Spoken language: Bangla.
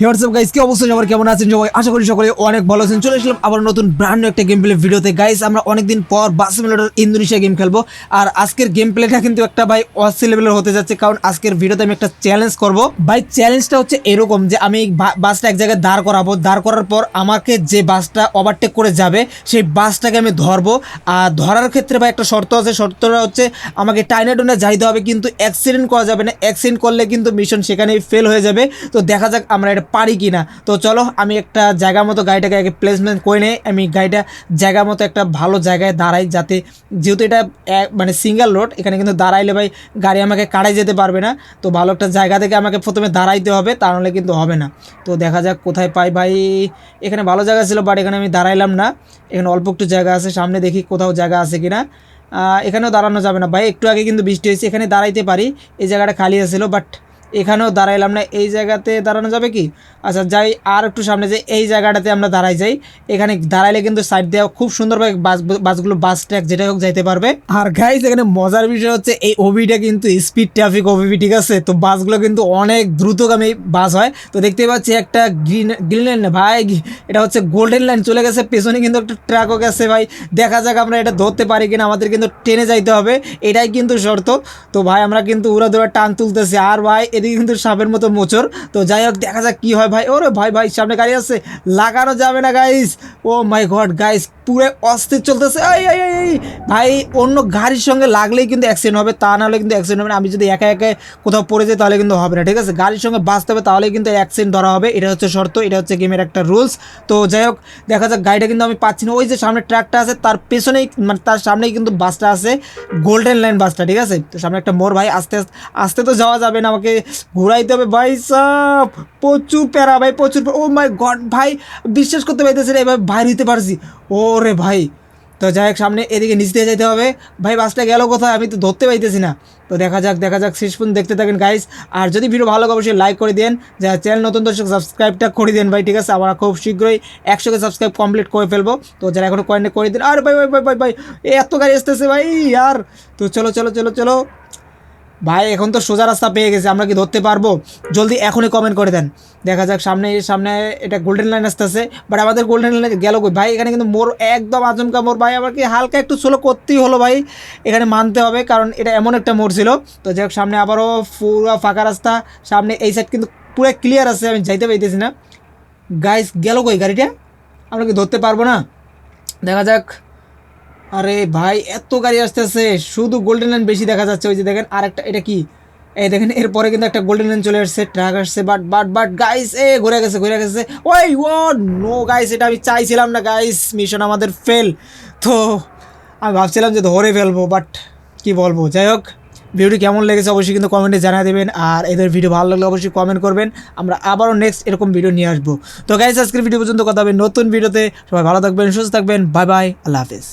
হোয়াটসঅ্যাপ গাইস কি অবস্থা? সবার কেমন আছেন সবাই? আশা করি সকলে অনেক ভালো আছেন। চলে আসলাম আবার নতুন ব্র্যান্ড একটা গেম প্লে ভিডিওতে। গাইস আমরা অনেকদিন পর বাস সিমুলেটর ইন্দোনেশিয়া গেম খেলব। আর আজকের গেম প্লেটা কিন্তু একটা ভাই অসি লেভেলের হতে যাচ্ছে। কারণ আজকের ভিডিওতে আমি একটা চ্যালেঞ্জ করব। ভাই চ্যালেঞ্জটা হচ্ছে এরকম যে আমি বাসটা এক জায়গায় দাঁড় করাবো। দাঁড় করার পর আমাকে যে বাসটা ওভারটেক করে যাবে, সেই বাসটাকে আমি ধরবো। আর ধরার ক্ষেত্রে ভাই একটা শর্ত আছে। শর্তটা হচ্ছে আমাকে টাইনে টুনে যাইতে হবে, কিন্তু অ্যাক্সিডেন্ট করা যাবে না। অ্যাক্সিডেন্ট করলে কিন্তু মিশন সেখানেই ফেল হয়ে যাবে। তো দেখা যাক আমরা এটা পারি কি না? তো চলো, আমি একটা জায়গা মতো গাড়িটাকে আগে প্লেসমেন্ট করে নিই। আমি গাড়িটা জায়গা মতো একটা ভালো জায়গায় দাঁড়াই যাতে, যেহেতু এটা মানে সিঙ্গেল রোড এখানে কিন্তু দাঁড়াইলে ভাই গাড়ি আমাকে কাটাই যেতে পারবে না। তো ভালো একটা জায়গা থেকে আমাকে প্রথমে দাঁড়াইতে হবে, তা নাহলে কিন্তু হবে না। তো দেখা যাক কোথায় পাই। ভাই, এখানে ভালো জায়গা ছিল বাট এখানে আমি দাঁড়াইলাম না। এখানে অল্প একটু জায়গা আছে, সামনে দেখি কোথাও জায়গা আছে কিনা। এখানেও দাঁড়ানো যাবে না। ভাই, একটু আগে কিন্তু বৃষ্টি হয়েছে, এখানে দাঁড়াইতে পারি। এই জায়গাটা খালি আছিল বাট এখানেও দাঁড়াইলাম না, এই জায়গাতে দাঁড়ানো যাবে কি? আচ্ছা যাই, আর একটু সামনে যে এই জায়গাটাতে আমরা দাঁড়াই যাই, এখানে দাঁড়াইলে কিন্তু সাইড দেওয়া খুব সুন্দরভাবে বাস, বাসগুলো, বাস ট্র্যাক যেটা হোক যাইতে পারবে। আর গাইজ এখানে মজার বিষয় হচ্ছে এই ওভিটা কিন্তু স্পিড ট্রাফিক ওভিবি ঠিক আছে? তো বাসগুলো কিন্তু অনেক দ্রুতগামী বাস হয়। তো দেখতেই পাচ্ছি একটা গ্রিন গ্রিন লাইন ভাই, এটা হচ্ছে গোল্ডেন লাইন চলে গেছে। পেছনে কিন্তু একটা ট্রাকও গেছে, ভাই। দেখা যাক আমরা এটা ধরতে পারি কিনা, আমাদের কিন্তু ট্রেনে যাইতে হবে, এটাই কিন্তু শর্ত। তো ভাই, আমরা কিন্তু উড়া দুরা টান তুলতেছি। আর ভাই এদিকে কিন্তু সাপের মতো মোচর। তো যাই হোক, দেখা যাক কী হয় ভাই। ওরে ভাই ভাই, সামনে গাড়ি আছে। লাগানো যাবে না guys oh my god guys পুরো অস্থির চলতেছে। এই ভাই, অন্য গাড়ির সঙ্গে লাগলেই কিন্তু অ্যাক্সিডেন্ট হবে, তা নাহলে কিন্তু অ্যাক্সিডেন্ট হবে না। আমি যদি একা একা কোথাও পড়ে যাই তাহলে কিন্তু হবে না, ঠিক আছে? গাড়ির সঙ্গে বাঁচতে হবে তাহলে কিন্তু অ্যাক্সিডেন্ট ধরা হবে। এটা হচ্ছে শর্ত, এটা হচ্ছে গেমের একটা রুলস তো যাই হোক, দেখা যাক, গাড়িটা কিন্তু আমি পাচ্ছি না। ওই যে সামনে ট্র্যাকটা আছে, তার পেছনেই মানে তার সামনেই কিন্তু বাসটা আছে গোল্ডেন লাইন বাসটা ঠিক আছে? তো সামনে একটা মোর ভাই, আস্তে আস্তে তো যাওয়া যাবে না আমাকে। ঘুরাইতে হবে, ভাই সাপ প্রচুর প্যারা, ভাই, প্রচুর ও মাই গড ভাই, বিশ্বাস করতে পারতেছি না এবার বাইর হইতে পারছি। ওরে ভাই, তো যাই হোক, সামনে এদিকে নিচ দিয়ে যেতে হবে। ভাই, বাসটা গেল কোথায়? আমি তো ধরতে পাইতেছি না। তো দেখা যাক দেখা যাক, শেষ পর্যন্ত দেখতে থাকেন গাইস আর যদি ভিডিও ভালো লাগে, অবশ্যই লাইক করে দেন যা চ্যানেল নতুন দর্শক সাবস্ক্রাইবটা করে দেন ভাই, ঠিক আছে? আমরা খুব শীঘ্রই একশোকে সাবস্ক্রাইব কমপ্লিট করে ফেলব। তো যারা এখনও কয়েন করে দিন। আর ভাই ভাই ভাই ভাই ভাই, এত গাড়ি আসতেছে, ভাই আর তো চলো চলো চলো চলো। ভাই, এখন তো সোজা রাস্তা পেয়ে গেছে, আমরা কি ধরতে পারব? জলদি এখনই কমেন্ট করে দেন। দেখা যাক, সামনে সামনে এটা গোল্ডেন লাইন আসতেছে বাট আমাদের গোল্ডেন লাইন গেল কই? ভাই, এখানে কিন্তু মোর একদম আচমকা মোর। ভাই আবার কি হালকা একটু স্লো করতেই হলো ভাই। এখানে মানতে হবে, কারণ এটা এমন একটা মোড় ছিল। তো যাই হোক সামনে আবারও পুরো ফাঁকা রাস্তা। সামনে এই সাইড কিন্তু পুরো ক্লিয়ার আছে, আমি যাইতে পাইতেছি না। গাইস গেল কই গাড়িটা? আমরা কি ধরতে পারব না? দেখা যাক। আরে ভাই, এত গাড়ি আসতেছে। শুধু গোল্ডেন লাইন বেশি দেখা যাচ্ছে। ওই যে দেখেন আর একটা এটা কি? এই দেখেন, এরপরে কিন্তু একটা গোল্ডেন লাইন চলে আসছে। ট্রাক আসছে বাট বাট বাট গাইস এ, ঘুরে গেছে ঘুরে গেছে। ওই ও নো গাইস এটা আমি চাইছিলাম না গাইস মিশন আমাদের ফেল তো, আমি ভাবছিলাম যে ধরে ফেলব বাট কি বলব? যাই হোক, ভিডিওটি কেমন লেগেছে অবশ্যই কিন্তু কমেন্টে জানিয়ে দেবেন। আর এদের ভিডিও ভালো লাগলে অবশ্যই কমেন্ট করবেন। আমরা আবারও নেক্সট এরকম ভিডিও নিয়ে আসব। তো গাইস আজকের ভিডিও পর্যন্ত কথা হবে নতুন ভিডিওতে সবাই ভালো থাকবেন, সুস্থ থাকবেন। বাই বাই আল্লাহ হাফিজ।